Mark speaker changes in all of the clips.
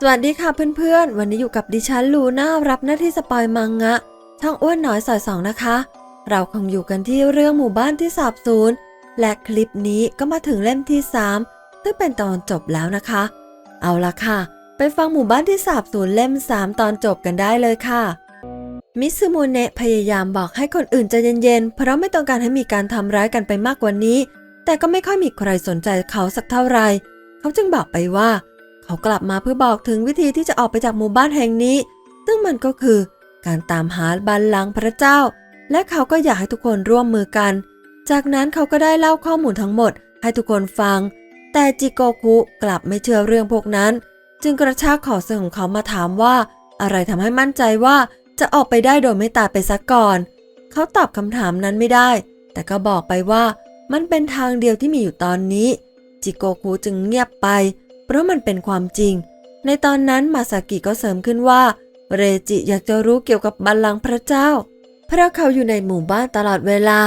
Speaker 1: สวัสดีค่ะเพื่อนๆ วันนี้อยู่กับดิฉันลูน่ารับหน้าที่สปอยมังงะ ช่องอ้วนน้อยสอยสองนะคะ เราคงอยู่กันที่เรื่องหมู่บ้านที่สาบสูญและคลิปนี้ก็มาถึงเล่มที่ 3 ซึ่งเป็นตอนจบแล้วนะคะ เอาละค่ะ ไปฟังหมู่บ้านที่สาบสูญเล่ม 3 ตอนจบกันได้เลยค่ะ มิซึมูเนะพยายามบอกให้คนอื่นใจเย็นๆ เพราะไม่ต้องการให้มีการทำร้ายกันไปมากกว่านี้ แต่ก็ไม่ค่อยมีใครสนใจเขาสักเท่าไหร่เขาจึงบอกไปว่า เขากลับมาเพื่อบอกถึงวิธีที่จะออกไปจากหมู่บ้านแห่งนี้ ซึ่งมันก็คือการตามหาบัลลังก์พระเจ้า และเขาก็อยากให้ทุกคนร่วมมือกัน จากนั้นเขาก็ได้เล่าข้อมูลทั้งหมดให้ทุกคนฟัง แต่จิโกคุกลับไม่เชื่อเรื่องพวกนั้น จึงกระชากขอเสื้อของเขามาถามว่า อะไรทำให้มั่นใจว่าจะออกไปได้โดยไม่ตายไปซะก่อน เขาตอบคำถามนั้นไม่ได้ แต่ก็บอกไปว่ามันเป็นทางเดียวที่มีอยู่ตอนนี้ จิโกคุจึงเงียบไป เพราะมันเป็นความจริง ในตอนนั้นมาซากิก็เสริมขึ้นว่า เรจิอยากจะรู้เกี่ยวกับบัลลังก์พระเจ้า เพราะเขาอยู่ในหมู่บ้านตลอดเวลา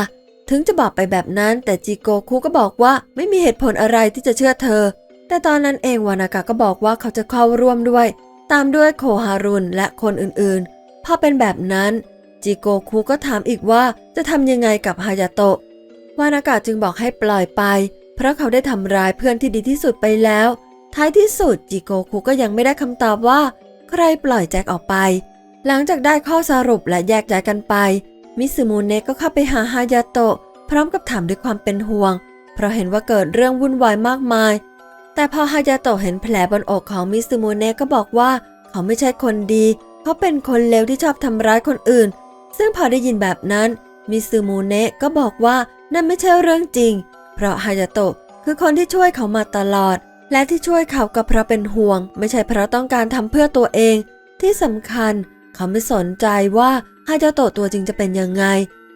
Speaker 1: ถึงจะบอกไปแบบนั้น แต่จิโกคุก็บอกว่าไม่มีเหตุผลอะไรที่จะเชื่อเธอ แต่ตอนนั้นเองวานากะก็บอกว่าเขาจะเข้าร่วมด้วย ตามด้วยโคฮารุนและคนอื่นๆ พอเป็นแบบนั้นจิโกคุก็ถามอีกว่าจะทำยังไงกับฮายาโตะวานากะจึงบอกให้ปล่อยไป เพราะเขาได้ทำร้ายเพื่อนที่ดีที่สุดไปแล้ว ท้ายที่สุดจิโกคุก็ยังไม่ได้คำตอบว่า ใครปล่อยแจ็คออกไป หลังจากได้ข้อสรุปและแยกย้ายกันไป มิซึมูเนะก็เข้าไปหาฮายาโตะพร้อมกับถามด้วยความเป็นห่วง เพราะเห็นว่าเกิดเรื่องวุ่นวายมากมาย แต่พอฮายาโตะเห็นแผลบนอกของมิซึมูเนะก็บอกว่า เขาไม่ใช่คนดี เขาเป็นคนเลวที่ชอบทำร้ายคนอื่น ซึ่งพอได้ยินแบบนั้นมิซึมูเนะก็บอกว่านั่นไม่ใช่เรื่องจริง เพราะฮายาโตะคือคนที่ช่วยเขามาตลอด และที่ช่วยเขาก็เพราะเป็นห่วง ไม่ใช่เพราะต้องการทำเพื่อตัวเอง ที่สำคัญ เขาไม่สนใจว่าฮายาโตะตัวจริงจะเป็นยังไง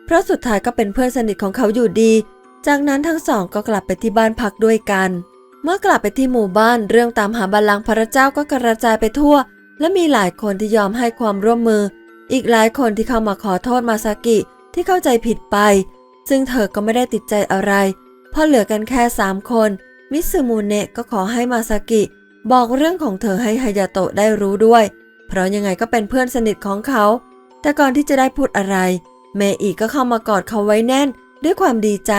Speaker 1: เพราะสุดท้ายก็เป็นเพื่อนสนิทของเขาอยู่ดี จากนั้นทั้งสองก็กลับไปที่บ้านพักด้วยกัน เมื่อกลับไปที่หมู่บ้านเรื่องตามหาบัลลังก์พระเจ้าก็กระจายไปทั่ว และมีหลายคนที่ยอมให้ความร่วมมือ อีกหลายคนที่เข้ามาขอโทษมาซากิที่เข้าใจผิดไป ซึ่งเธอก็ไม่ได้ติดใจอะไรพอเหลือกันแค่สามคน มิซึมูเนะก็ขอให้มาซากิ บอกเรื่องของเธอให้ฮายาโตะได้รู้ด้วย เพราะยังไงก็เป็นเพื่อนสนิทของเขา แต่ก่อนที่จะได้พูดอะไร เมอีก็เข้ามากอดเขาไว้แน่น ด้วยความดีใจ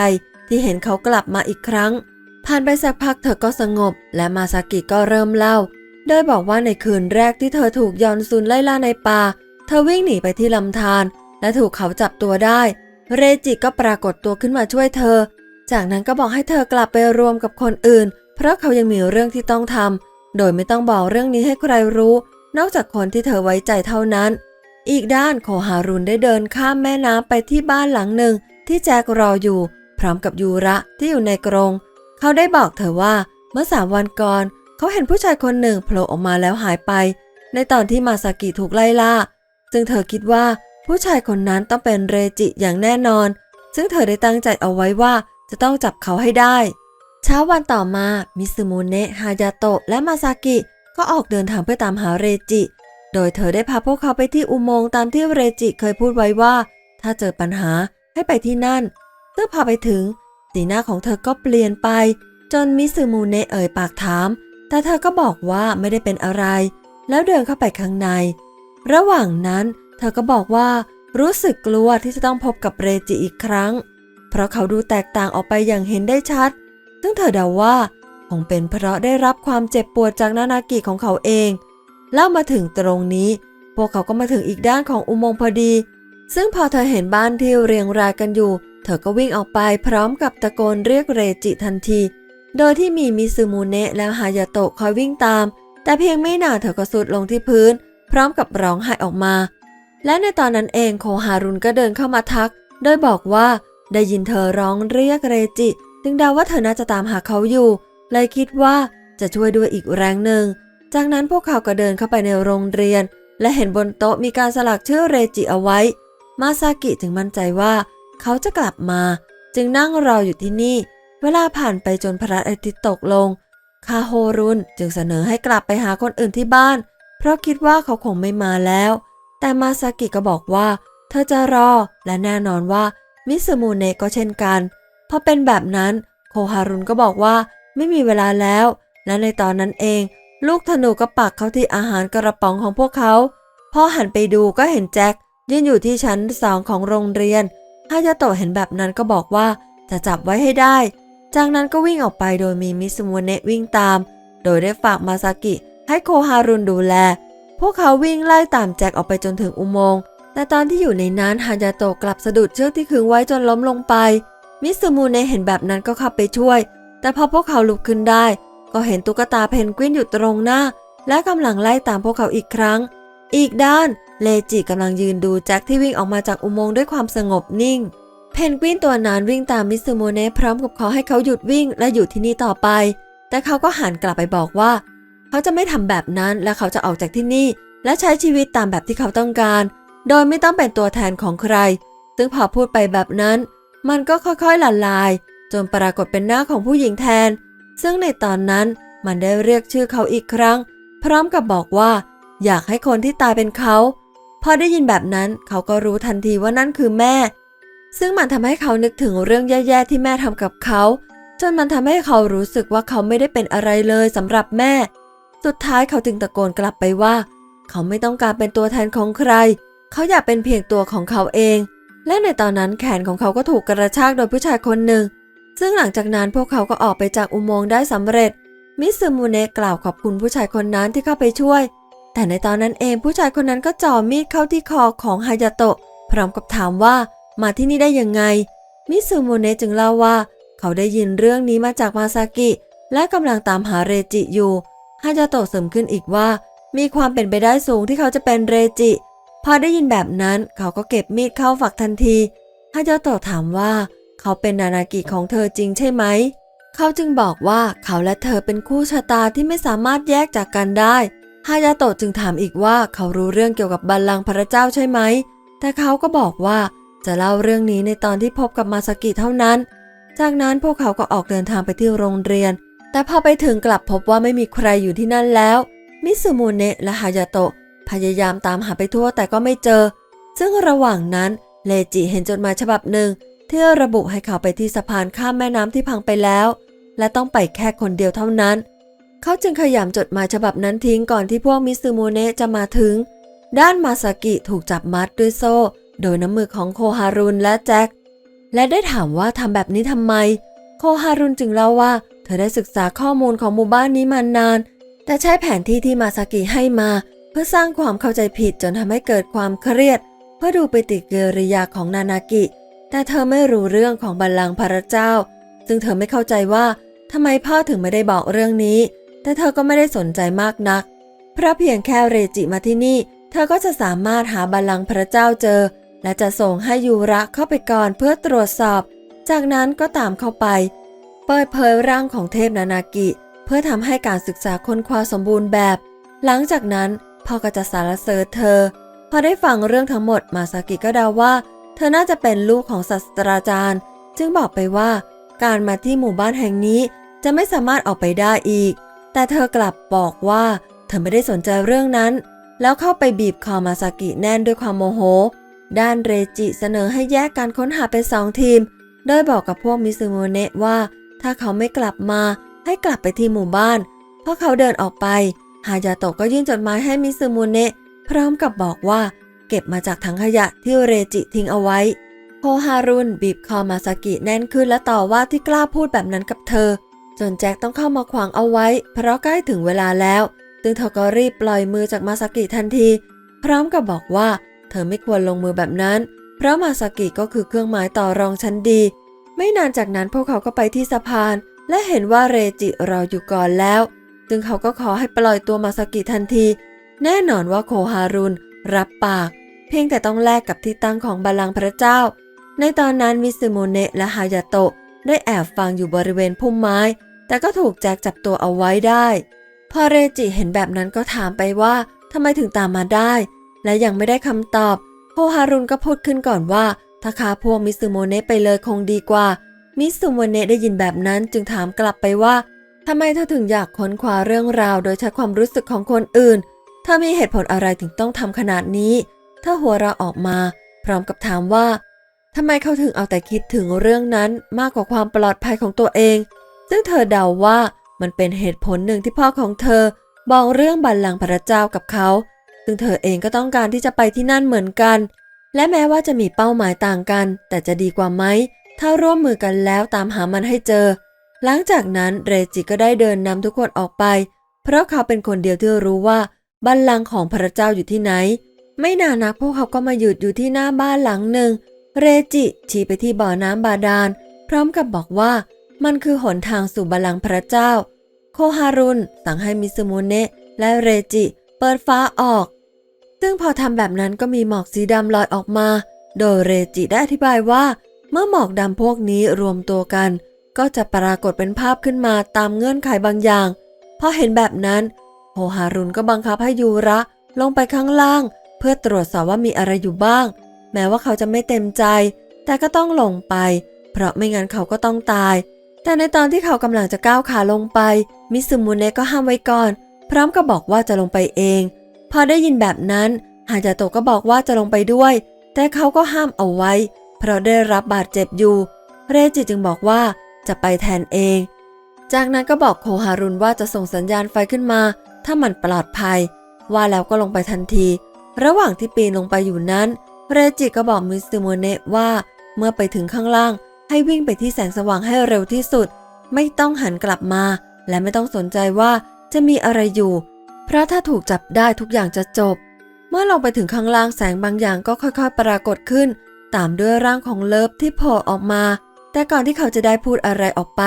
Speaker 1: ที่เห็นเขากลับมาอีกครั้ง ผ่านไปสักพักเธอก็สงบ และมาซากิก็เริ่มเล่า โดยบอกว่าในคืนแรกที่เธอถูกยอนซุนไล่ล่าในป่า เธอวิ่งหนีไปที่ลำธารและถูกเขาจับตัวได้ เรจิก็ปรากฏตัวขึ้นมาช่วยเธอ จากนั้นก็บอกให้เธอกลับไปรวมกับคนอื่น เพราะเขายังมีเรื่องที่ต้องทำโดยไม่ต้องบอกเรื่องนี้ให้ใครรู้ นอกจากคนที่เธอไว้ใจเท่านั้น อีกด้านโคฮารุนได้เดินข้ามแม่น้ำไปที่บ้านหลังหนึ่ง ที่แจ็ครออยู่ พร้อมกับยูระที่อยู่ในกรง เขาได้บอกเธอว่าเมื่อสามวันก่อนเขาเห็นผู้ชายคนหนึ่งโผล่ออกมาแล้วหายไป ในตอนที่มาซากิถูกไล่ล่าซึ่งเธอคิดว่าผู้ชายคนนั้นต้องเป็นเรจิอย่างแน่นอน ซึ่งเธอได้ตั้งใจเอาไว้ว่า จะต้องจับเขาให้ได้ เช้าวันต่อมา มิซึมูเนะ ฮายาโตะ และมาซากิ ก็ออกเดินทางเพื่อตามหาเรจิ โดยเธอได้พาพวกเขาไปที่อุโมงค์ตามที่เรจิเคยพูดไว้ว่า ถ้าเจอปัญหาให้ไปที่นั่น ซึ่งพอไปถึง สีหน้าของเธอก็เปลี่ยนไป จนมิซึมูเนะเอ่ยปากถาม แต่เธอก็บอกว่าไม่ได้เป็นอะไร แล้วเดินเข้าไปข้างใน ระหว่างนั้น เธอก็บอกว่ารู้สึกกลัวที่จะต้องพบกับเรจิอีกครั้ง เพราะเขาดูแตกต่างออกไปอย่างเห็นได้ชัด ซึ่งเธอเดาว่าคงเป็นเพราะได้รับความเจ็บปวดจากนานากิของเขาเอง เล่ามาถึงตรงนี้ พวกเขาก็มาถึงอีกด้านของอุโมงค์พอดี ซึ่งพอเธอเห็นบ้านที่เรียงรายกันอยู่ เธอก็วิ่งออกไปพร้อมกับตะโกนเรียกเรจิทันที โดยที่มีมิซึมูเนะและฮายาโตะคอยวิ่งตาม แต่เพียงไม่นานเธอก็สุดลงที่พื้น พร้อมกับร้องไห้ออกมา และในตอนนั้นเองโคฮารุนก็เดินเข้ามาทัก โดยบอกว่า ได้ยินเธอร้องเรียกเรจิ จึงเดาว่าเธอน่าจะตามหาเขาอยู่ เลยคิดว่าจะช่วยด้วยอีกแรงหนึ่ง จากนั้นพวกเขาก็เดินเข้าไปในโรงเรียน และเห็นบนโต๊ะมีการสลักชื่อเรจิเอาไว้ มาซากิจึงมั่นใจว่า เขาจะกลับมา จึงนั่งรออยู่ที่นี่ เวลาผ่านไปจนพระอาทิตย์ตกลง คาโฮรุนจึงเสนอให้กลับไปหาคนอื่นที่บ้าน เพราะคิดว่าเขาคงไม่มาแล้ว แต่มาซากิก็บอกว่า เธอจะรอและแน่นอนว่า มิซึมูเนะก็เช่นกันพอเป็นแบบนั้นโคฮารุนก็บอกว่าไม่มีเวลาแล้ว และในตอนนั้นเอง ลูกธนูก็ปักเข้าที่อาหารกระป๋องของพวกเขาพอหันไปดูก็เห็นแจ็คยืนอยู่ที่ชั้นสองของโรงเรียนฮายาโตะเห็นแบบนั้นก็บอกว่าจะจับไว้ให้ได้ จากนั้นก็วิ่งออกไปโดยมีมิสมูเนะวิ่งตาม โดยได้ฝากมาซากิให้โคฮารุนดูแล พวกเขาวิ่งไล่ตามแจ็คออกไปจนถึงอุโมงค์ แต่ตอนที่อยู่ในนั้นฮายาโตะกลับสะดุดเชือกที่ขึงไว้จนล้มลงไป มิสมูเนเห็นแบบนั้นก็เข้าไปช่วย แต่พอพวกเขาลุกขึ้นได้ ก็เห็นตุ๊กตาเพนกวินอยู่ตรงหน้า และกำลังไล่ตามพวกเขาอีกครั้ง อีกด้านเลจิกำลังยืนดูแจ็คที่วิ่งออกมาจากอุโมงค์ด้วยความสงบนิ่ง เพนกวินตัวนั้นวิ่งตามมิสมูเนพร้อมกับขอให้เขาหยุดวิ่งและอยู่ที่นี่ต่อไป แต่เขาก็หันกลับไปบอกว่า เขาจะไม่ทำแบบนั้นและเขาจะออกจากที่นี่ และใช้ชีวิตตามแบบที่เขาต้องการ โดยไม่ต้องเป็นตัวแทนของใคร ซึ่งพอพูดไปแบบนั้น มันก็ค่อยๆละลาย จนปรากฏเป็นหน้าของผู้หญิงแทน ซึ่งในตอนนั้นมันได้เรียกชื่อเขาอีกครั้ง พร้อมกับบอกว่า อยากให้คนที่ตายเป็นเขาพอได้ยินแบบนั้นเขาก็รู้ทันทีว่านั่นคือแม่ ซึ่งมันทำให้เขานึกถึงเรื่องแย่ๆที่แม่ทำกับเขา จนมันทำให้เขารู้สึกว่าเขาไม่ได้เป็นอะไรเลยสำหรับแม่ สุดท้ายเขาจึงตะโกนกลับไปว่า เขาไม่ต้องการเป็นตัวแทนของใคร เขาอยากเป็นเพียงตัวของเขาเอง และในตอนนั้นแขนของเขาก็ถูกกระชากโดยผู้ชายคนหนึ่ง ซึ่งหลังจากนั้นพวกเขาก็ออกไปจากอุโมงค์ได้สำเร็จ มิซึมูเนะกล่าวขอบคุณผู้ชายคนนั้นที่เข้าไปช่วย แต่ในตอนนั้นเองผู้ชายคนนั้นก็จ่อมีดเข้าที่คอของฮายาโตะพร้อมกับถามว่ามาที่นี่ได้ยังไง มิซึมูเนะจึงเล่าว่า เขาได้ยินเรื่องนี้มาจากมาซากิ และกำลังตามหาเรจิอยู่ฮายาโตะเสริมขึ้นอีกว่า มีความเป็นไปได้สูงที่เขาจะเป็นเรจิ พอได้ยินแบบนั้นเขาก็เก็บมีดเข้าฝักทันทีฮายาโตะถามว่า เขาเป็นนานากิของเธอจริงใช่ไหม เขาจึงบอกว่าเขาและเธอเป็นคู่ชะตาที่ไม่สามารถแยกจากกันได้ฮายาโตะจึงถามอีกว่าเขารู้เรื่องเกี่ยวกับบัลลังก์พระเจ้าใช่ไหม แต่เขาก็บอกว่าจะเล่าเรื่องนี้ในตอนที่พบกับมาสกิเท่านั้น จากนั้นพวกเขาก็ออกเดินทางไปที่โรงเรียน แต่พอไปถึงกลับพบว่าไม่มีใครอยู่ที่นั่นแล้ว มิสุมูเนะและฮายาโตะ พยายามตามหาไปทั่วแต่ก็ไม่เจอ ซึ่งระหว่างนั้นเลจิเห็นจดหมายฉบับหนึ่งที่ระบุให้เขาไปที่สะพานข้ามแม่น้ำที่พังไปแล้ว และต้องไปแค่คนเดียวเท่านั้น เขาจึงขยำจดหมายฉบับนั้นทิ้งก่อนที่พวกมิซึมูเนะจะมาถึง ด้านมาซากิถูกจับมัดด้วยโซ่ โดยน้ำมือของโคฮารุนและแจ็คและได้ถามว่าทำแบบนี้ทำไม โคฮารุนจึงเล่าว่า เธอได้ศึกษาข้อมูลของหมู่บ้านนี้มานาน แต่ใช้แผนที่ที่มาซากิให้มา เพื่อสร้างความเข้าใจผิดจนทำให้เกิดความเครียด เพื่อดูปฏิกิริยาของนานากิ แต่เธอไม่รู้เรื่องของบัลลังก์พระเจ้า ซึ่งเธอไม่เข้าใจว่าทำไมพ่อถึงไม่ได้บอกเรื่องนี้ แต่เธอก็ไม่ได้สนใจมากนัก เพราะเพียงแค่เรจิมาที่นี่ เธอก็จะสามารถหาบัลลังก์พระเจ้าเจอ และจะส่งให้ยูระเข้าไปก่อนเพื่อตรวจสอบ จากนั้นก็ตามเข้าไป เปิดเผยร่างของเทพนานากิ เพื่อทำให้การศึกษาค้นคว้าสมบูรณ์แบบ หลังจากนั้น พ่อก็จะสารเสริญเธอ พอได้ฟังเรื่องทั้งหมดมาซากิก็เดาว่า เธอน่าจะเป็นลูกของศาสตราจารย์ จึงบอกไปว่า การมาที่หมู่บ้านแห่งนี้จะไม่สามารถออกไปได้อีก แต่เธอกลับบอกว่า เธอไม่ได้สนใจเรื่องนั้น แล้วเข้าไปบีบคอมาซากิแน่นด้วยความโมโห ด้านเรจิเสนอให้แยกการค้นหาเป็นสองทีม โดยบอกกับพวกมิซึโมเนะว่า ถ้าเขาไม่กลับมาให้กลับไปที่หมู่บ้านเพราะเขาเดินออกไป ฮายาโตะก็ยื่นจดหมายให้มิซึโมเนะพร้อมกับบอกว่า เก็บมาจากถังขยะที่เรจิทิ้งเอาไว้โคฮารุนบีบคอมาซากิแน่นขึ้นและต่อว่าที่กล้าพูดแบบนั้นกับเธอ จนแจ็คต้องเข้ามาขวางเอาไว้ เพราะใกล้ถึงเวลาแล้วซึ่งเธอก็รีบปล่อยมือจากมาซากิทันที พร้อมกับบอกว่า เธอไม่ควรลงมือแบบนั้น เพราะมาซากิก็คือเครื่องหมายต่อรองชั้นดี ไม่นานจากนั้นพวกเขาก็ไปที่สะพาน และเห็นว่าเรจิรออยู่ก่อนแล้ว จึงเขาก็ขอให้ปล่อยตัวมาซากิทันที แน่นอนว่าโคฮารุนรับปาก เพียงแต่ต้องแลกกับที่ตั้งของบัลลังก์พระเจ้า ในตอนนั้นมิซึโมเนะและฮายาโตะได้แอบฟังอยู่บริเวณพุ่มไม้ แต่ก็ถูกแจ็คจับตัวเอาไว้ได้ พอเรจิเห็นแบบนั้นก็ถามไปว่าทำไมถึงตามมาได้ และยังไม่ได้คำตอบ โคฮารุนก็พูดขึ้นก่อนว่าถ้าฆ่าพวกมิซึโมเนะไปเลยคงดีกว่า มิซึโมเนะได้ยินแบบนั้นจึงถามกลับไปว่า ทำไมเธอถึงอยากค้นคว้าเรื่องราวโดยใช้ความรู้สึกของคนอื่น เธอมีเหตุผลอะไรถึงต้องทำขนาดนี้เธอหัวเราะออกมา พร้อมกับถามว่าทำไมเขาถึงเอาแต่คิดถึงเรื่องนั้นมากกว่าความปลอดภัยของตัวเอง ซึ่งเธอเดาว่ามันเป็นเหตุผลหนึ่งที่พ่อของเธอบอกเรื่องบัลลังก์พระเจ้ากับเขา ซึ่งเธอเองก็ต้องการที่จะไปที่นั่นเหมือนกัน และแม้ว่าจะมีเป้าหมายต่างกัน แต่จะดีกว่าไหมถ้าร่วมมือกันแล้วตามหามันให้เจอ หลังจากนั้นเรจิก็ได้เดินนำทุกคนออกไป เพราะเขาเป็นคนเดียวที่รู้ว่าบัลลังก์ของพระเจ้าอยู่ที่ไหน ไม่นานนักพวกเขาก็มาหยุดอยู่ที่หน้าบ้านหลังหนึ่ง เรจิชี้ไปที่บ่อน้ำบาดาล พร้อมกับบอกว่ามันคือหนทางสู่บัลลังก์พระเจ้า โคฮารุนสั่งให้มิซึมุเนะและเรจิเปิดฟ้าออก ซึ่งพอทำแบบนั้นก็มีหมอกสีดำลอยออกมา โดยเรจิได้อธิบายว่า เมื่อหมอกดำพวกนี้รวมตัวกัน ก็จะปรากฏเป็นภาพขึ้นมาตามเงื่อนไขบางอย่างพอเห็นแบบนั้นโฮฮารุนก็บังคับให้ยูระลงไปข้างล่าง เพื่อตรวจสอบว่ามีอะไรอยู่บ้าง แม้ว่าเขาจะไม่เต็มใจ แต่ก็ต้องลงไป เพราะไม่งั้นเขาก็ต้องตาย แต่ในตอนที่เขากำลังจะก้าวขาลงไป มิซึมุเนะก็ห้ามไว้ก่อน พร้อมกับบอกว่าจะลงไปเอง พอได้ยินแบบนั้นฮาจาโตะก็บอกว่าจะลงไปด้วย แต่เขาก็ห้ามเอาไว้ เพราะได้รับบาดเจ็บอยู่ เรจิจึงบอกว่า จะไปแทนเอง จากนั้นก็บอกโคฮารุนว่าจะส่งสัญญาณไฟขึ้นมา ถ้ามันปลอดภัย ว่าแล้วก็ลงไปทันที ระหว่างที่ปีนลงไปอยู่นั้น เรจิก็บอกมิสซิโมเนะว่า เมื่อไปถึงข้างล่าง ให้วิ่งไปที่แสงสว่างให้เร็วที่สุด ไม่ต้องหันกลับมา และไม่ต้องสนใจว่าจะมีอะไรอยู่ เพราะถ้าถูกจับได้ทุกอย่างจะจบ เมื่อลงไปถึงข้างล่างแสงบางอย่างก็ค่อยๆ ปรากฏขึ้น ตามด้วยร่างของเลิฟที่โผล่ออกมา แต่ก่อนที่เขาจะได้พูดอะไรออกไป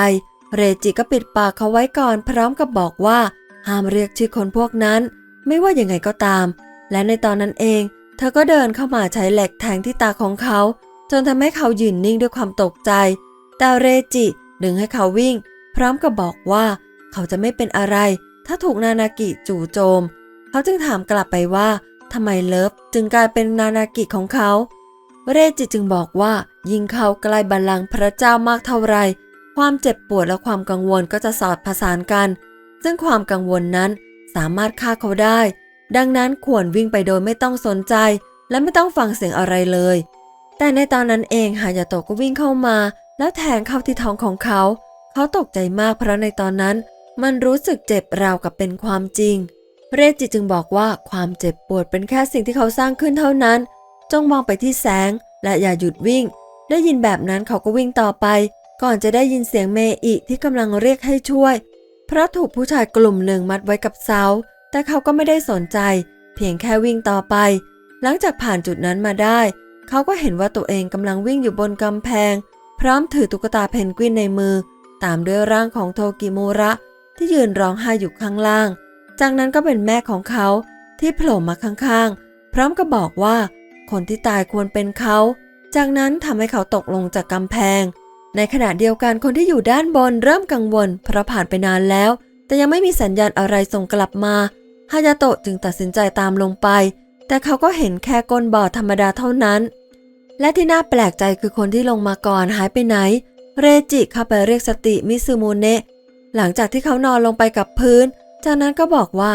Speaker 1: เรจิก็ปิดปากเขาไว้ก่อนพร้อมกับบอกว่าห้ามเรียกชื่อคนพวกนั้น ไม่ว่ายังไงก็ตาม และในตอนนั้นเอง เธอก็เดินเข้ามาใช้เหล็กแทงที่ตาของเขา จนทำให้เขายืนนิ่งด้วยความตกใจ แต่เรจิดึงให้เขาวิ่ง พร้อมกับบอกว่า เขาจะไม่เป็นอะไร ถ้าถูกนานากิจู่โจม เขาจึงถามกลับไปว่าทำไมเลิฟจึงกลายเป็นนานากิของเขา เรจิจึงบอกว่า ยิ่งเขาใกล้บัลลังก์พระเจ้ามากเท่าไร ความเจ็บปวดและความกังวลก็จะสอดผสานกัน ซึ่งความกังวลนั้นสามารถฆ่าเขาได้ ดังนั้นควรวิ่งไปโดยไม่ต้องสนใจ และไม่ต้องฟังเสียงอะไรเลย แต่ในตอนนั้นเองฮายาโตะก็วิ่งเข้ามา แล้วแทงเข้าที่ท้องของเขา เขาตกใจมากเพราะในตอนนั้น มันรู้สึกเจ็บราวกับเป็นความจริง เรจิจึงบอกว่าความเจ็บปวดเป็นแค่สิ่งที่เขาสร้างขึ้นเท่านั้น จงมองไปที่แสงและอย่าหยุดวิ่ง ได้ยินแบบนั้นเขาก็วิ่งต่อไป ก่อนจะได้ยินเสียงเมอิที่กำลังเรียกให้ช่วย เพราะถูกผู้ชายกลุ่มหนึ่งมัดไว้กับเสา แต่เขาก็ไม่ได้สนใจ เพียงแค่วิ่งต่อไป หลังจากผ่านจุดนั้นมาได้ เขาก็เห็นว่าตัวเองกำลังวิ่งอยู่บนกำแพง พร้อมถือตุ๊กตาเพนกวินในมือ ตามด้วยร่างของโทกิมูระ ที่ยืนร้องไห้อยู่ข้างล่าง จากนั้นก็เป็นแม่ของเขาที่โผล่มาข้างๆ พร้อมกับบอกว่า คนที่ตายควรเป็นเขา จากนั้นทำให้เขาตกลงจากกำแพง ในขณะเดียวกันคนที่อยู่ด้านบนเริ่มกังวลเพราะผ่านไปนานแล้ว แต่ยังไม่มีสัญญาณอะไรส่งกลับมาฮายาโตะจึงตัดสินใจตามลงไป แต่เขาก็เห็นแค่ก้นบ่อธรรมดาเท่านั้น และที่น่าแปลกใจคือคนที่ลงมาก่อนหายไปไหน เรจิเข้าไปเรียกสติมิซึมุเนะหลังจากที่เขานอนลงไปกับพื้น จากนั้นก็บอกว่า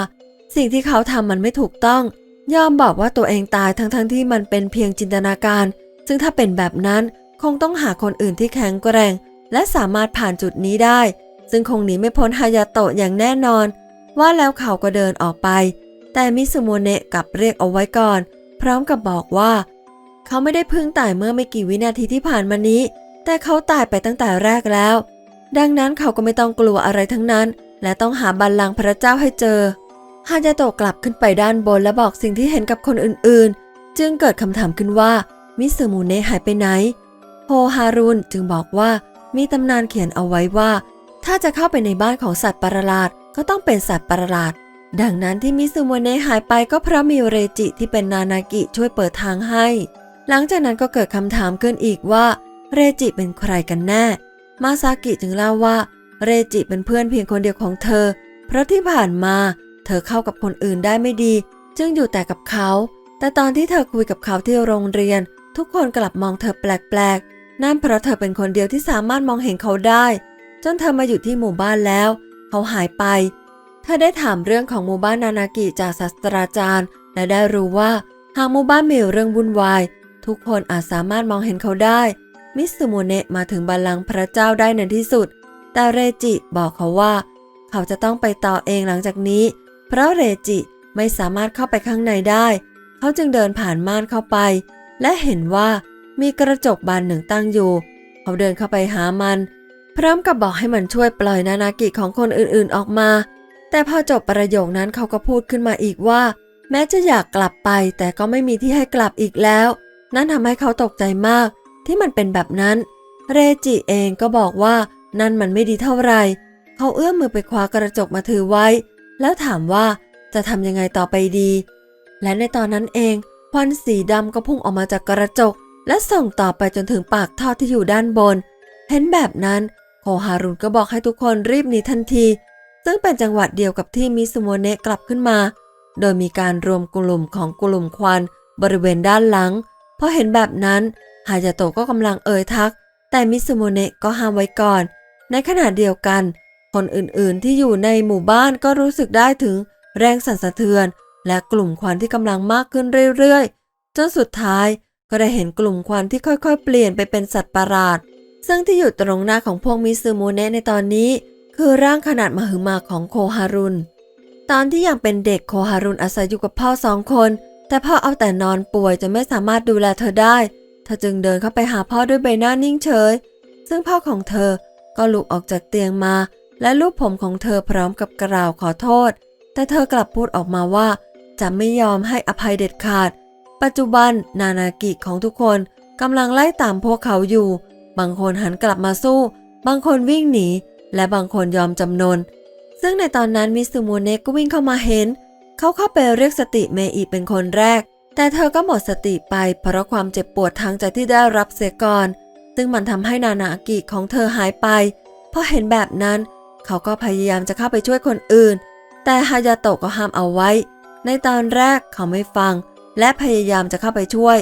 Speaker 1: สิ่งที่เขาทำมันไม่ถูกต้อง ยอมบอกว่าตัวเองตายทั้งๆทที่มันเป็นเพียงจินตนาการ ซึ่งถ้าเป็นแบบนั้นคงต้องหาคนอื่นที่แข็งแกร่ง และสามารถผ่านจุดนี้ได้ ซึ่งคงหนีไม่พ้นฮายาโตะอย่างแน่นอน ว่าแล้วเขาก็เดินออกไป แต่มิซึโมเนะกลับเรียกเอาไว้ก่อน พร้อมกับบอกว่า เขาไม่ได้พิ่งตายเมื่อไม่กี่วินาทีที่ผ่านมานี้ แต่เขาตายไปตั้งแต่แรกแล้ว ดังนั้นเขาก็ไม่ต้องกลัวอะไรทั้งนั้น และต้องหาบัลลังก์พระเจ้าให้เจอฮายาโตะกลับขึ้นไปด้านบนและบอกสิ่งที่เห็นกับคนอื่นๆ จึงเกิดคำถามขึ้นว่า มิซึโมเนะหายไปไหน โฮฮารุนจึงบอกว่ามีตำนานเขียนเอาไว้ว่า ถ้าจะเข้าไปในบ้านของสัตว์ประหลาดก็ต้องเป็นสัตว์ประหลาด ดังนั้นที่มิซึโมเนะหายไปก็เพราะมีเรจิที่เป็นนานากิช่วยเปิดทางให้ หลังจากนั้นก็เกิดคำถามขึ้นอีกว่า เรจิเป็นใครกันแน่ มาซากิจึงเล่าว่า เรจิเป็นเพื่อนเพียงคนเดียวของเธอ เพราะที่ผ่านมา เธอเข้ากับคนอื่นได้ไม่ดี จึงอยู่แต่กับเขาแต่ตอนที่เธอคุยกับเขาที่โรงเรียน ทุกคนกลับมองเธอแปลกๆ นั่นเพราะเธอเป็นคนเดียวที่สามารถมองเห็นเขาได้ จนเธอมาอยู่ที่หมู่บ้านแล้ว เขาหายไป เธอได้ถามเรื่องของหมู่บ้านนานากิจากศาสตราจารย์ และได้รู้ว่าหากหมู่บ้านมีเรื่องวุ่นวาย ทุกคนอาจสามารถมองเห็นเขาได้ มิสโมเนะมาถึงบัลลังก์พระเจ้าได้ในที่สุด แต่เรจิบอกเขาว่า เขาจะต้องไปต่อเองหลังจากนี้ เพราะเรจิไม่สามารถเข้าไปข้างในได้ เขาจึงเดินผ่านม่านเข้าไป และเห็นว่ามีกระจกบานหนึ่งตั้งอยู่ เขาเดินเข้าไปหามัน พร้อมกับบอกให้มันช่วยปล่อยนานากิของคนอื่นๆออกมา แต่พอจบประโยคนั้นเขาก็พูดขึ้นมาอีกว่า แม้จะอยากกลับไป แต่ก็ไม่มีที่ให้กลับอีกแล้ว นั่นทำให้เขาตกใจมาก ที่มันเป็นแบบนั้น เรจิเองก็บอกว่านั่นมันไม่ดีเท่าไหร่เขาเอื้อมมือไปคว้ากระจกมาถือไว้ แล้วถามว่าจะทำยังไงต่อไปดี และในตอนนั้นเอง ควันสีดำก็พุ่งออกมาจากกระจก และส่งต่อไปจนถึงปากท่อที่อยู่ด้านบน เห็นแบบนั้นโคฮารุนก็บอกให้ทุกคนรีบหนีทันที ซึ่งเป็นจังหวะเดียวกับที่มิสโมเนะกลับขึ้นมา โดยมีการรวมกลุ่มของกลุ่มควันบริเวณด้านหลังพอเห็นแบบนั้นฮายาโตะก็กำลังเอ่ยทัก แต่มิสโมเนะก็ห้ามไว้ก่อน ในขณะเดียวกัน คนอื่นๆที่อยู่ในหมู่บ้านก็รู้สึกได้ถึงแรงสั่นสะเทือน และกลุ่มควันที่กำลังมากขึ้นเรื่อยๆ จนสุดท้ายก็ได้เห็นกลุ่มควันที่ค่อยๆ เปลี่ยนไปเป็นสัตว์ประหลาด ซึ่งที่อยู่ตรงหน้าของพวกมิซึโมเนะในตอนนี้ คือร่างขนาดมหึมาของโคฮารุน ตอนที่ยังเป็นเด็กโคฮารุนอาศัยอยู่กับพ่อสองคน แต่พ่อเอาแต่นอนป่วยจนไม่สามารถดูแลเธอได้ เธอจึงเดินเข้าไปหาพ่อด้วยใบหน้านิ่งเฉย ซึ่งพ่อของเธอก็ลุกออกจากเตียงมา และลูบผมของเธอพร้อมกับกล่าวขอโทษ แต่เธอกลับพูดออกมาว่า จะไม่ยอมให้อภัยเด็ดขาด ปัจจุบันนานากิของทุกคนกำลังไล่ตามพวกเขาอยู่ บางคนหันกลับมาสู้ บางคนวิ่งหนี และบางคนยอมจำนน ซึ่งในตอนนั้นมิสโมเนะก็วิ่งเข้ามาเห็น เขาเข้าไปเรียกสติเมอีเป็นคนแรก แต่เธอก็หมดสติไปเพราะความเจ็บปวดทางใจที่ได้รับเสียก่อน ซึ่งมันทำให้นานากิของเธอหายไป พอเห็นแบบนั้น เขาก็พยายามจะเข้าไปช่วยคนอื่น แต่ฮายาโตะก็ห้ามเอาไว้ ในตอนแรกเขาไม่ฟัง และพยายามจะเข้าไปช่วย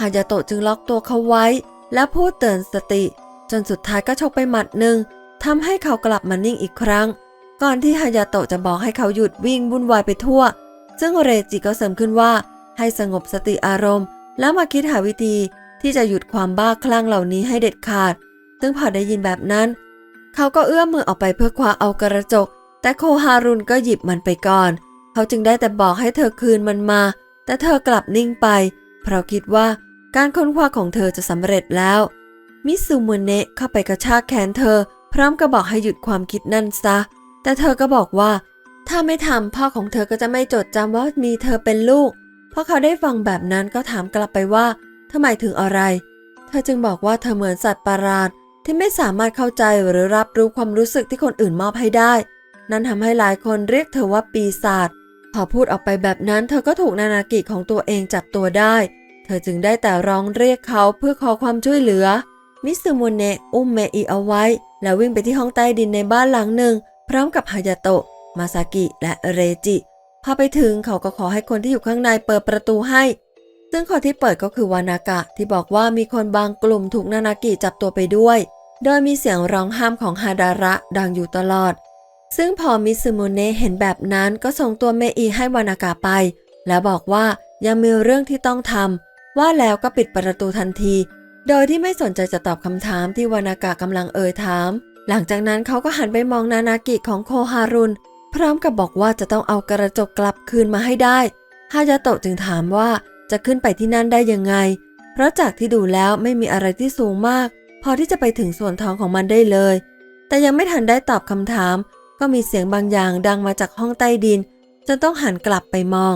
Speaker 1: ฮายาโตะจึงล็อกตัวเขาไว้ และพูดเตือนสติ จนสุดท้ายก็ชกไปหมัดหนึ่งทำให้เขากลับมานิ่งอีกครั้ง ก่อนที่ฮายาโตะจะบอกให้เขาหยุดวิ่งวุ่นวายไปทั่ว ซึ่งเรจิก็เสริมขึ้นว่า ให้สงบสติอารมณ์ แล้วมาคิดหาวิธีที่จะหยุดความบ้าคลั่งเหล่านี้ให้เด็ดขาด ซึ่งพอได้ยินแบบนั้น เขาก็เอื้อมมือออกไปเพื่อคว้าเอากระจก แต่โคฮารุนก็หยิบมันไปก่อน เขาจึงได้แต่บอกให้เธอคืนมันมา แต่เธอกลับนิ่งไป เพราะคิดว่าการค้นคว้าของเธอจะสำเร็จแล้ว มิซูมุเนะเข้าไปกระชากแขนเธอ พร้อมกับบอกให้หยุดความคิดนั่นซะ แต่เธอก็บอกว่า ถ้าไม่ทำพ่อของเธอก็จะไม่จดจำว่ามีเธอเป็นลูกพอเขาได้ฟังแบบนั้นก็ถามกลับไปว่าทำไมถึงอะไร เธอจึงบอกว่าเธอเหมือนสัตว์ประหลาดที่ไม่สามารถเข้าใจหรือรับรู้ความรู้สึกที่คนอื่นมอบให้ได้ นั่นทำให้หลายคนเรียกเธอว่าปีศาจ พอพูดออกไปแบบนั้นเธอก็ถูกนานากิของตัวเองจับตัวได้ เธอจึงได้แต่ร้องเรียกเขาเพื่อขอความช่วยเหลือ มิซึโมเนะอุ้มเมอีเอาไว้ แล้ววิ่งไปที่ห้องใต้ดินในบ้านหลังหนึ่ง พร้อมกับฮายาโตะ มาซากิ และเรจิ พอไปถึงเขาก็ขอให้คนที่อยู่ข้างในเปิดประตูให้ ซึ่งคนที่เปิดก็คือวานากะ ที่บอกว่ามีคนบางกลุ่มถูกนานากิจับตัวไปด้วย โดยมีเสียงร้องห้ามของฮาดาระดังอยู่ตลอด ซึ่งพอมิซึโมเนะเห็นแบบนั้นก็ส่งตัวเมอีให้วานากะไป แล้วบอกว่ายังมีเรื่องที่ต้องทำว่าแล้วก็ปิดประตูทันที โดยที่ไม่สนใจจะตอบคำถามที่วานากะกำลังเอ่ยถาม หลังจากนั้นเขาก็หันไปมองนานากิของโคฮารุนพร้อมกับบอกว่าจะต้องเอากระจกกลับคืนมาให้ได้ฮายาโตะจึงถามว่าจะขึ้นไปที่นั่นได้ยังไง เพราะจากที่ดูแล้วไม่มีอะไรที่สูงมาก พอที่จะไปถึงส่วนท้องของมันได้เลย แต่ยังไม่ทันได้ตอบคำถาม ก็มีเสียงบางอย่างดังมาจากห้องใต้ดิน จนต้องหันกลับไปมอง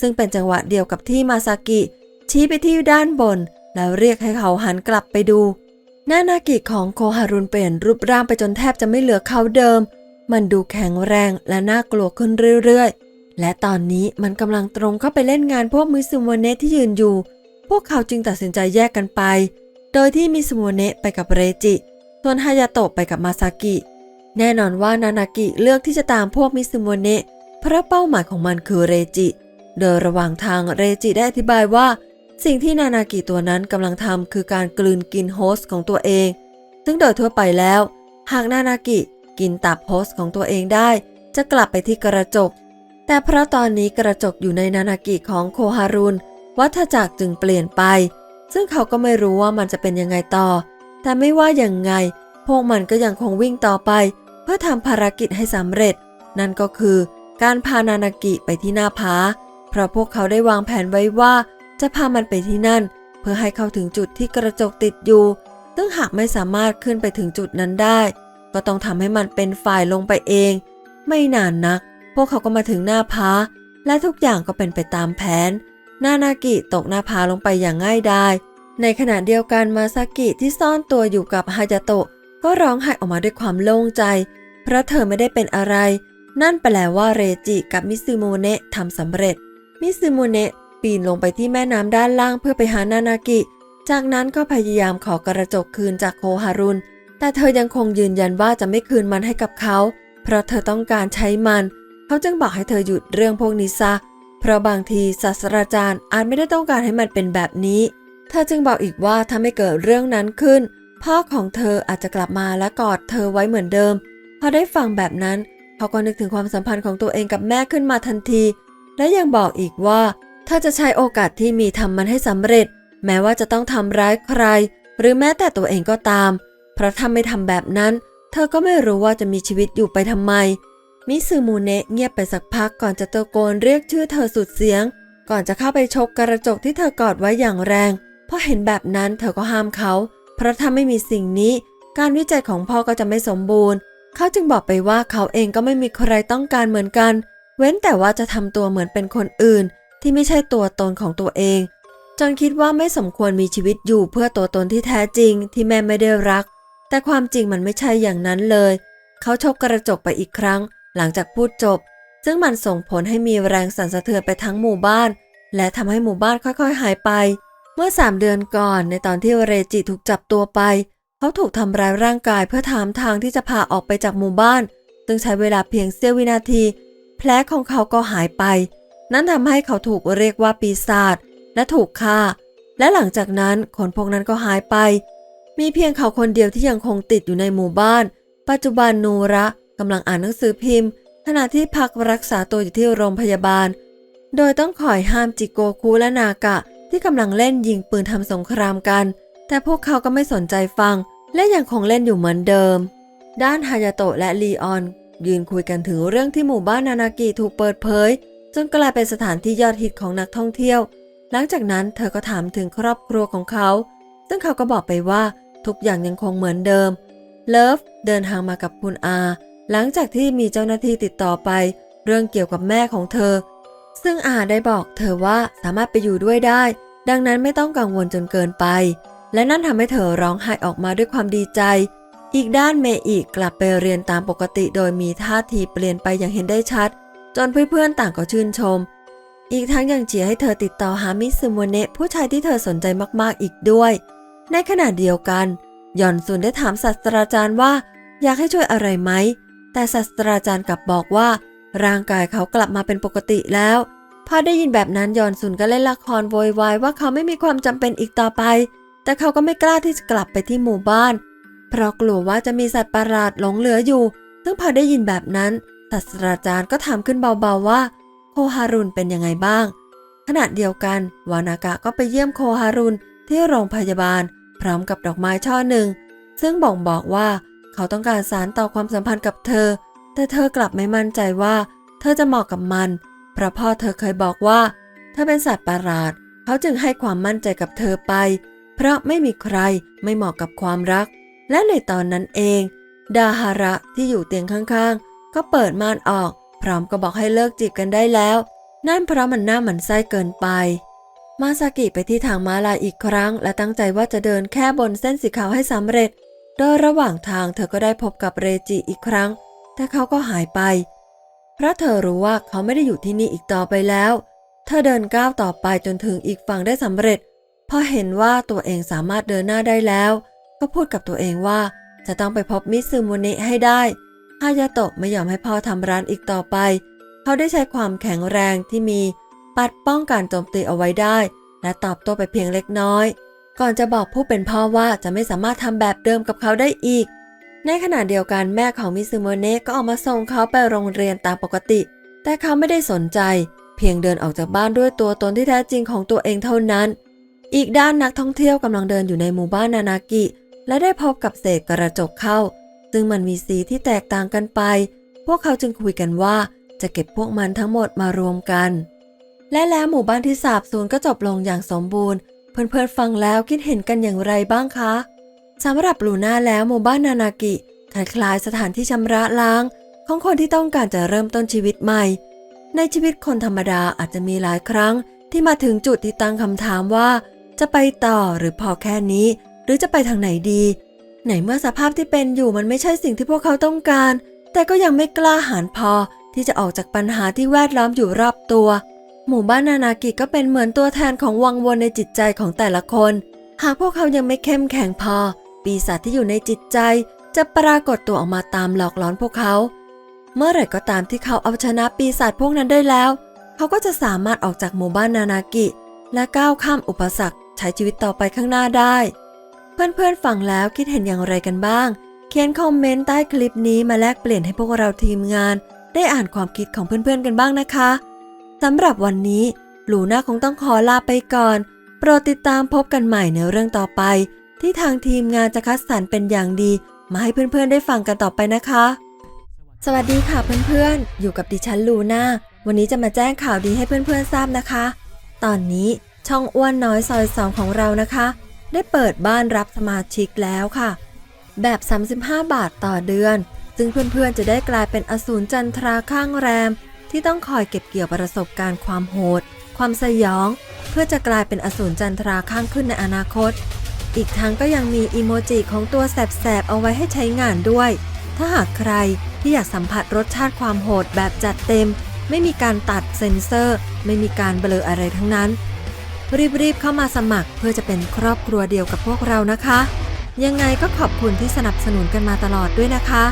Speaker 1: ซึ่งเป็นจังหวะเดียวกับที่มาซากิ ชี้ไปที่ด้านบน แล้วเรียกให้เขาหันกลับไปดู หน้านากิของโคฮารุนเปลี่ยนรูปร่างไปจนแทบจะไม่เหลือเขาเดิม มันดูแข็งแรงและน่ากลัวขึ้นเรื่อยๆ และตอนนี้มันกำลังตรงเข้าไปเล่นงานพวกมิซูโมเนะที่ยืนอยู่ พวกเขาจึงตัดสินใจแยกกันไป โดยที่มิซูโมเนะไปกับเรจิ ส่วนฮายาโตะไปกับมาซากิ แน่นอนว่านานากิเลือกที่จะตามพวกมิซูโมเนะเพราะเป้าหมายของมันคือเรจิ โดยระหว่างทางเรจิได้อธิบายว่า สิ่งที่นานากิตัวนั้นกำลังทำคือการกลืนกินโฮสต์ของตัวเอง ซึ่งโดยทั่วไปแล้ว หากนานากิกินตับโฮสต์ของตัวเองได้ จะกลับไปที่กระจก แต่เพราะตอนนี้กระจกอยู่ในนานากิของโคฮารุนวัฏจักรจึงเปลี่ยนไป ซึ่งเขาก็ไม่รู้ว่ามันจะเป็นยังไงต่อ แต่ไม่ว่าอย่างไง พวกมันก็ยังคงวิ่งต่อไป เพื่อทำภารกิจให้สำเร็จ นั่นก็คือการพานานากิไปที่หน้าผาเพราะพวกเขาได้วางแผนไว้ว่า จะพามันไปที่นั่น เพื่อให้เข้าถึงจุดที่กระจกติดอยู่ ซึ่งหากไม่สามารถขึ้นไปถึงจุดนั้นได้ ก็ต้องทำให้มันเป็นฝ่ายลงไปเอง ไม่นานนัก พวกเขาก็มาถึงหน้าผาและทุกอย่างก็เป็นไปตามแผน นานากิตกหน้าผาลงไปอย่างง่ายดายในขณะเดียวกันมาซากิที่ซ่อนตัวอยู่กับฮายาโตะ ก็ร้องไห้ออกมาด้วยความโล่งใจ เพราะเธอไม่ได้เป็นอะไร นั่นแปลว่าเรจิกับมิซึโมเนะทำสำเร็จ มิซึโมเนะปีนลงไปที่แม่น้ำด้านล่างเพื่อไปหานานากิ จากนั้นก็พยายามขอกระจกคืนจากโคฮารุน แต่เธอยังคงยืนยันว่าจะไม่คืนมันให้กับเขา เพราะเธอต้องการใช้มัน เขาจึงบอกให้เธอหยุดเรื่องพวกนี้ซะ เพราะบางทีศาสตราจารย์อาจไม่ได้ต้องการให้มันเป็นแบบนี้ เธอจึงบอกอีกว่าถ้าไม่เกิดเรื่องนั้นขึ้น พ่อของเธออาจจะกลับมาและกอดเธอไว้เหมือนเดิม พอได้ฟังแบบนั้น เขาก็นึกถึงความสัมพันธ์ของตัวเองกับแม่ขึ้นมาทันที และยังบอกอีกว่าเธอจะใช้โอกาสที่มีทำมันให้สำเร็จ แม้ว่าจะต้องทำร้ายใคร หรือแม้แต่ตัวเองก็ตาม เพราะถ้าไม่ทำแบบนั้น เธอก็ไม่รู้ว่าจะมีชีวิตอยู่ไปทำไม มิซึมูเนะเงียบไปสักพักก่อนจะตะโกนเรียกชื่อเธอสุดเสียง ก่อนจะเข้าไปชกกระจกที่เธอกอดไว้อย่างแรงพอเห็นแบบนั้นเธอก็ห้ามเขา เพราะถ้าไม่มีสิ่งนี้ การวิจัยของพ่อก็จะไม่สมบูรณ์ เขาจึงบอกไปว่าเขาเองก็ไม่มีใครต้องการเหมือนกัน เว้นแต่ว่าจะทำตัวเหมือนเป็นคนอื่น ที่ไม่ใช่ตัวตนของตัวเอง จนคิดว่าไม่สมควรมีชีวิตอยู่เพื่อตัวตนที่แท้จริง ที่แม่ไม่ได้รัก แต่ความจริงมันไม่ใช่อย่างนั้นเลย เขาชกกระจกไปอีกครั้ง หลังจากพูดจบ ซึ่งมันส่งผลให้มีแรงสั่นสะเทือนไปทั้งหมู่บ้าน และทำให้หมู่บ้านค่อยๆ หายไป เมื่อสามเดือนก่อนในตอนที่เรจิถูกจับตัวไป เขาถูกทำร้ายร่างกายเพื่อถามทางที่จะพาออกไปจากหมู่บ้าน ซึ่งใช้เวลาเพียงเสี้ยววินาที แผลของเขาก็หายไป นั่นทำให้เขาถูกเรียกว่าปีศาจและถูกฆ่า และหลังจากนั้นคนพวกนั้นก็หายไป มีเพียงเขาคนเดียวที่ยังคงติดอยู่ในหมู่บ้าน ปัจจุบันนูระกำลังอ่านหนังสือพิมพ์ ขณะที่พักรักษาตัวอยู่ที่โรงพยาบาล โดยต้องคอยห้ามจิโกคุและนากะ ที่กำลังเล่นยิงปืนทำสงครามกัน แต่พวกเขาก็ไม่สนใจฟัง และยังคงเล่นอยู่เหมือนเดิม ด้านฮายาโตะและลีออน ยืนคุยกันถึงเรื่องที่หมู่บ้านนานากิถูกเปิดเผย จนกลายเป็นสถานที่ยอดฮิตของนักท่องเที่ยว หลังจากนั้นเธอก็ถามถึงครอบครัวของเขา ซึ่งเขาก็บอกไปว่าทุกอย่างยังคงเหมือนเดิม เลิฟเดินทางมากับคุณอา หลังจากที่มีเจ้าหน้าที่ติดต่อไป เรื่องเกี่ยวกับแม่ของเธอ ซึ่งอาได้บอกเธอว่าสามารถไปอยู่ด้วยได้ ดังนั้นไม่ต้องกังวลจนเกินไป และนั่นทำให้เธอร้องไห้ออกมาด้วยความดีใจ อีกด้านเมอีกกลับไปเรียนตามปกติโดยมีท่าทีเปลี่ยนไปอย่างเห็นได้ชัด จนเพื่อนๆต่างก็ชื่นชม อีกทั้งยังเชียร์ให้เธอติดต่อหามิซึโมเนะผู้ชายที่เธอสนใจมากๆอีกด้วย ในขณะเดียวกันยอนซุนได้ถามศาสตราจารย์ว่า อยากให้ช่วยอะไรไหม แต่ศาสตราจารย์กลับบอกว่า ร่างกายเขากลับมาเป็นปกติแล้วพอได้ยินแบบนั้นยอนซุนก็เล่นละครโวยวายว่าเขาไม่มีความจำเป็นอีกต่อไป แต่เขาก็ไม่กล้าที่จะกลับไปที่หมู่บ้าน เพราะกลัวว่าจะมีสัตว์ประหลาดหลงเหลืออยู่ ซึ่งพอได้ยินแบบนั้นศาสตราจารย์ก็ถามขึ้นเบาๆว่า โคฮารุนเป็นยังไงบ้าง ขณะเดียวกันวานากะก็ไปเยี่ยมโคฮารุนที่โรงพยาบาล พร้อมกับดอกไม้ช่อหนึ่ง ซึ่งบ่งบอกว่าเขาต้องการสารต่อความสัมพันธ์กับเธอ แต่เธอกลับไม่มั่นใจว่า เธอจะเหมาะกับมันเพราะพ่อเธอเคยบอกว่า เธอเป็นสัตว์ประหลาด เขาจึงให้ความมั่นใจกับเธอไป เพราะไม่มีใครไม่เหมาะกับความรัก และในตอนนั้นเอง ดาฮาระที่อยู่เตียงข้างๆ ก็เปิดม่านออก พร้อมก็บอกให้เลิกจีบกันได้แล้ว นั่นเพราะมันหน้าหมันไส้เกินไปมาซากิไปที่ทางม้าลายอีกครั้ง และตั้งใจว่าจะเดินแค่บนเส้นสีขาวให้สำเร็จ โดยระหว่างทางเธอก็ได้พบกับเรจิอีกครั้ง แต่เขาก็หายไป เพราะเธอรู้ว่าเขาไม่ได้อยู่ที่นี่อีกต่อไปแล้ว เธอเดินก้าวต่อไปจนถึงอีกฝั่งได้สำเร็จ พอเห็นว่าตัวเองสามารถเดินหน้าได้แล้ว ก็พูดกับตัวเองว่าจะต้องไปพบมิซึโมเนะให้ได้ฮายาโตะไม่ยอมให้พ่อทำร้านอีกต่อไป เขาได้ใช้ความแข็งแรงที่มีปัดป้องการโจมตีเอาไว้ได้ และตอบโต้ไปเพียงเล็กน้อย ก่อนจะบอกผู้เป็นพ่อว่าจะไม่สามารถทำแบบเดิมกับเขาได้อีก ในขณะเดียวกันแม่ของมิซึโมเนะก็ออกมาส่งเขาไปโรงเรียนตามปกติ แต่เขาไม่ได้สนใจ เพียงเดินออกจากบ้านด้วยตัวตนที่แท้จริงของตัวเองเท่านั้น อีกด้านนักท่องเที่ยวกำลังเดินอยู่ในหมู่บ้านนานากิ และได้พบกับเศษกระจกเข้า ซึ่งมันมีสีที่แตกต่างกันไป พวกเขาจึงคุยกันว่าจะเก็บพวกมันทั้งหมดมารวมกัน และแล้วหมู่บ้านที่สาบสูญก็จบลงอย่างสมบูรณ์ เพื่อนๆฟังแล้วคิดเห็นกันอย่างไรบ้างคะ สำหรับลูน่าแล้วหมู่บ้านนานากิคล้ายๆสถานที่ชำระล้าง ของคนที่ต้องการจะเริ่มต้นชีวิตใหม่ ในชีวิตคนธรรมดาอาจจะมีหลายครั้ง ที่มาถึงจุดที่ตั้งคำถามว่า จะไปต่อหรือพอแค่นี้ หรือจะไปทางไหนดี ไหนเมื่อสภาพที่เป็นอยู่มันไม่ใช่สิ่งที่พวกเขาต้องการ แต่ก็ยังไม่กล้าหาญพอที่จะออกจากปัญหาที่แวดล้อมอยู่รอบตัว หมู่บ้านนานากิก็เป็นเหมือนตัวแทนของวังวนในจิตใจของแต่ละคน หากพวกเขายังไม่เข้มแข็งพอ ปีศาจที่อยู่ในจิตใจจะปรากฏตัวออกมาตามหลอกหลอนพวกเขา เมื่อไหร่ก็ตามที่เขาเอาชนะปีศาจพวกนั้นได้แล้ว เขาก็จะสามารถออกจากหมู่บ้านนานากิ และก้าวข้ามอุปสรรคใช้ชีวิตต่อไปข้างหน้าได้ เพื่อนๆฟังแล้วคิดเห็นอย่างไรกันบ้าง เขียนคอมเมนต์ใต้คลิปนี้มาแลกเปลี่ยนให้พวกเราทีมงาน ได้อ่านความคิดของเพื่อนๆกันบ้างนะคะสำหรับวันนี้ลูน่าคงต้องขอลาไปก่อน โปรดติดตามพบกันใหม่ในเรื่องต่อไป ที่ทางทีมงานจะคัดสรรเป็นอย่างดี มาให้เพื่อนๆได้ฟังกันต่อไปนะคะ สวัสดีค่ะเพื่อนๆ อยู่กับดิฉันลูน่า วันนี้จะมาแจ้งข่าวดีให้เพื่อนๆทราบนะคะ ตอนนี้ช่องอ้วนน้อยซอยสองของเรานะคะ ได้เปิดบ้านรับสมาชิกแล้วค่ะ แบบ 35 บาทต่อเดือน ซึ่งเพื่อนๆจะได้กลายเป็นอสูรจันทราข้างแรม ที่ต้องคอยเก็บเกี่ยวประสบการณ์ความโหด ความสยอง เพื่อจะกลายเป็นอสูรจันทราข้างขึ้นในอนาคต อีกทั้งก็ยังมีอีโมจิของตัวแสบๆ เอาไว้ให้ใช้งานด้วย ถ้าหากใครที่อยากสัมผัสรสชาติความโหดแบบจัดเต็ม ไม่มีการตัดเซ็นเซอร์ ไม่มีการเบลออะไรทั้งนั้น รีบๆเข้ามาสมัครเพื่อจะเป็นครอบครัวเดียวกับพวกเรานะคะ ยังไงก็ขอบคุณที่สนับสนุนกันมาตลอดด้วยนะคะ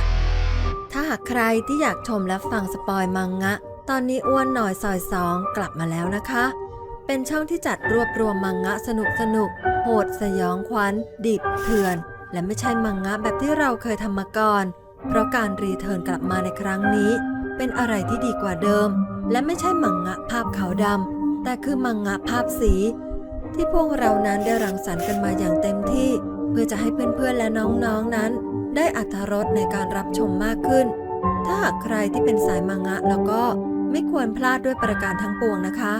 Speaker 1: ถ้าหากใครที่อยากชมและฟังสปอยมังงะ ตอนนี้อ้วนหน่อยซอยสองกลับมาแล้วนะคะ เป็นช่องที่จัดรวบรวมมังงะสนุกสนุก โหดสยองขวัญ ดิบเถื่อน และไม่ใช่มังงะแบบที่เราเคยทำมาก่อน เพราะการรีเทิร์นกลับมาในครั้งนี้ เป็นอะไรที่ดีกว่าเดิม และไม่ใช่มังงะภาพขาวดำแต่คือมังงะภาพสี ที่พวกเรานั้นได้รังสรรค์กันมาอย่างเต็มที่ เพื่อจะให้เพื่อนๆและน้องๆนั้น ได้อัธรสในการรับชมมากขึ้น ถ้าหากใครที่เป็นสายมังงะแล้วก็ไม่ควรพลาดด้วยประการทั้งปวงนะคะ